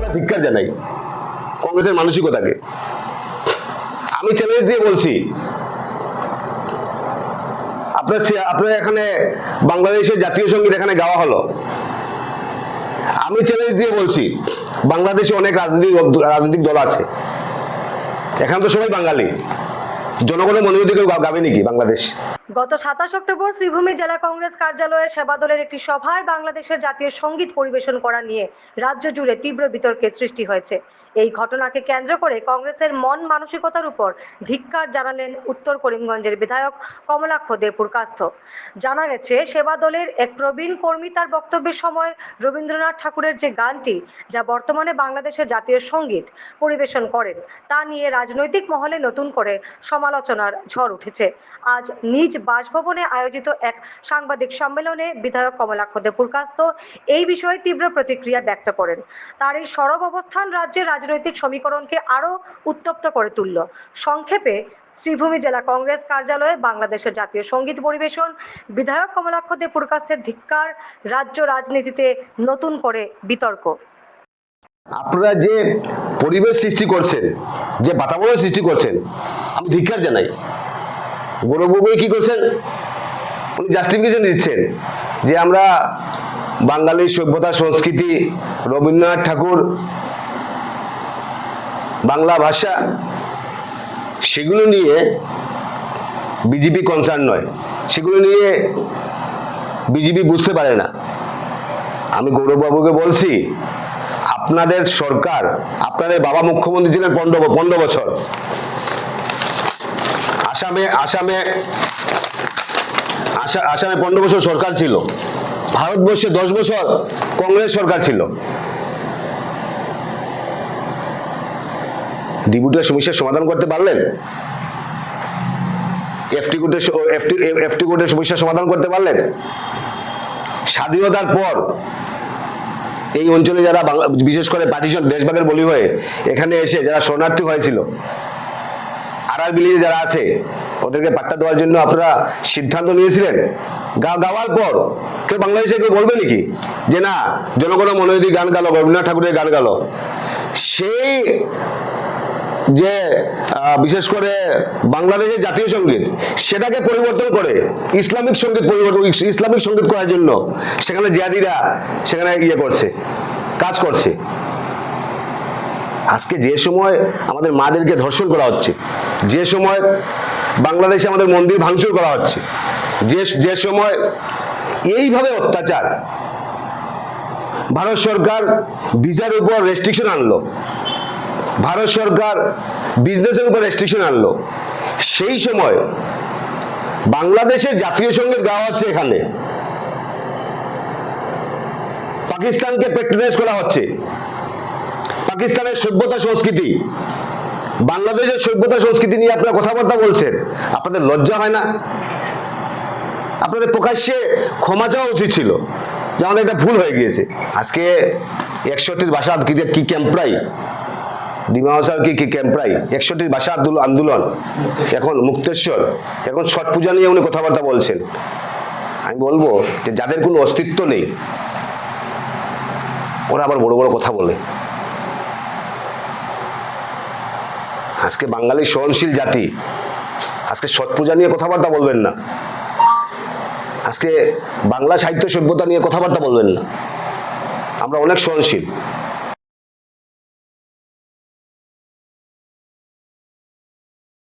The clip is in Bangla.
আমরা ধিক্কার জানাই কংগ্রেসের মানসিকতাকে। আমি চ্যালেঞ্জ দিয়ে বলছি, আপনার আপনার এখানে বাংলাদেশের জাতীয় সংগীত এখানে গাওয়া হলো। আমি চ্যালেঞ্জ দিয়ে বলছি, বাংলাদেশে অনেক রাজনৈতিক রাজনৈতিক দল আছে। এখানে তো সবাই বাঙালি। জনগণের মনে যদি কেউ গাবে নাকি বাংলাদেশ? গত সাতাশ অক্টোবর শ্রীভূমি জেলা কংগ্রেস কার্যালয়ে সেবা দলের একটি সভায় বাংলাদেশের জাতীয় সংগীত পরিবেশন করা নিয়ে রাজ্য জুড়ে তীব্র বিতর্কের সৃষ্টি হয়েছে। এই ঘটনাকে কেন্দ্র করে কংগ্রেসের মন মানসিকতার উপর ধিক্কার জানালেন উত্তর করিমগঞ্জের বিধায়ক কমলাক্ষ দেপুর কাস্থ জানা গেছে সেবা দলের এক প্রবীণ কর্মী তার বক্তব্যের সময় রবীন্দ্রনাথ ঠাকুরের যে গানটি, যা বর্তমানে বাংলাদেশের জাতীয় সংগীত পরিবেশন করেন, তা নিয়ে রাজনৈতিক মহলে নতুন করে সমালোচনার ঝড় উঠেছে। আজ নিজ বাসভবনে আয়োজিত এক সাংবাদিক সম্মেলনে বিধায়ক কমলাক্ষ দেপুর কাস্ত এই বিষয়ে তীব্র প্রতিক্রিয়া ব্যক্ত করেন। তার এই সরব অবস্থান রাজ্যের রাজনৈতিক সমীকরণকে আরও উত্তপ্ত করে তুলল। সংক্ষেপে, শ্রীভূমি জেলা কংগ্রেস কার্যালয়ে বাংলাদেশের জাতীয় সংগীত পরিবেশন বিধায়ক কমলাক্ষ দেপুর কাস্তের ধিক্কার রাজ্য রাজনীতিতে নতুন করে বিতর্ক। আপনারা যে পরিবেশ সৃষ্টি করছেন, যে বাতাবরণ সৃষ্টি করছেন, আমি ধিক্কার জানাই। গৌরবগোই কি করছেন? উনি জাস্টিফিকেশন দিচ্ছেন যে আমরা বাঙালি সভ্যতা, সংস্কৃতি, রবীন্দ্রনাথ ঠাকুর, বাংলা ভাষা, সেগুলো নিয়ে বিজেপি কনসার্ন নয়। সেগুলো নিয়ে বিজেপি বুঝতে পারে না। আমি গৌরববাবুকে বলছি, আপনাদের সরকার, আপনাদের বাবা মুখ্যমন্ত্রী ছিলেন পনেরো পনেরো বছর। আসামে আসামে, আসা- আসামে পনেরো বছর সরকার ছিল। ভারতবর্ষে দশ বছর কংগ্রেস সরকার ছিল। ডিপুটের সমস্যার সমাধান করতে পারলেন? এফটি কোর্টের এফটি এফটি কোর্টের সমস্যার সমাধান করতে পারলেন? স্বাধীনতার পর এই অঞ্চলে যারা বিশেষ করে পার্টিশন, দেশভাগের বলি হয়ে এখানে এসে যারা শরণার্থী হয়েছিল আড়াই বিলিয়ে যারা আছে, ওদেরকে পাট্টা দেওয়ার জন্য আপনারা সিদ্ধান্ত নিয়েছিলেন? গা গাওয়ার পর কেউ বাংলাদেশে কেউ বলবে নাকি? যে না জনগণ মনোনীতি গান গালো, রবীন্দ্রনাথ ঠাকুরের গান গালো, সেই যে বিশেষ করে বাংলাদেশের জাতীয় সংগীত, সেটাকে পরিবর্তন করে, ইসলামিক সংগীত পরিবর্তন ইসলামিক সংগীত করার জন্য সেখানে জিয়াদিরা সেখানে ইয়ে করছে, কাজ করছে। আজকে যে সময় আমাদের মাদেরকে ধর্ষণ করা হচ্ছে যে সময় বাংলাদেশে আমাদের মন্দির ভাঙচুর করা হচ্ছে, যে যে সময় এইভাবে অত্যাচার, ভারত সরকার ভিসার উপর রেস্ট্রিকশন আনলো, ভারত সরকার বিজনেসের উপর রেস্ট্রিকশন আনলো, সেই সময় বাংলাদেশের জাতীয় সংগীত গাওয়া হচ্ছে এখানে। পাকিস্তানকে পেট্রোনাইজ করা হচ্ছে। পাকিস্তানের সভ্যতা সংস্কৃতি বাংলাদেশের সভ্যতা সংস্কৃতি নিয়ে আপনারা কথাবার্তা বলছেন, আপনাদের লজ্জা হয় না? আপনাদের প্রকাশ্যে ক্ষমা চাওয়া উচিত ছিল, যে আমাদের একটা ভুল হয়ে গিয়েছে। আজকে একষট্টির ভাষা কি ক্যাম্পরাই ডিমা হাসার কি কি ক্যাম্পরাই একষট্টির ভাষা আন্দোলন, এখন মুক্তেশ্বর, এখন ছট পূজা নিয়ে উনি কথাবার্তা বলছেন। আমি বলব যে যাদের কোনো অস্তিত্ব নেই, ওরা আবার বড় বড় কথা বলে। আজকে বাঙালি সহনশীল জাতি। আজকে ছট পূজা নিয়ে কথাবার্তা বলবেন না। আজকে বাংলা সাহিত্য সভ্যতা নিয়ে কথাবার্তা বলবেন না। আমরা অনেক সহনশীল।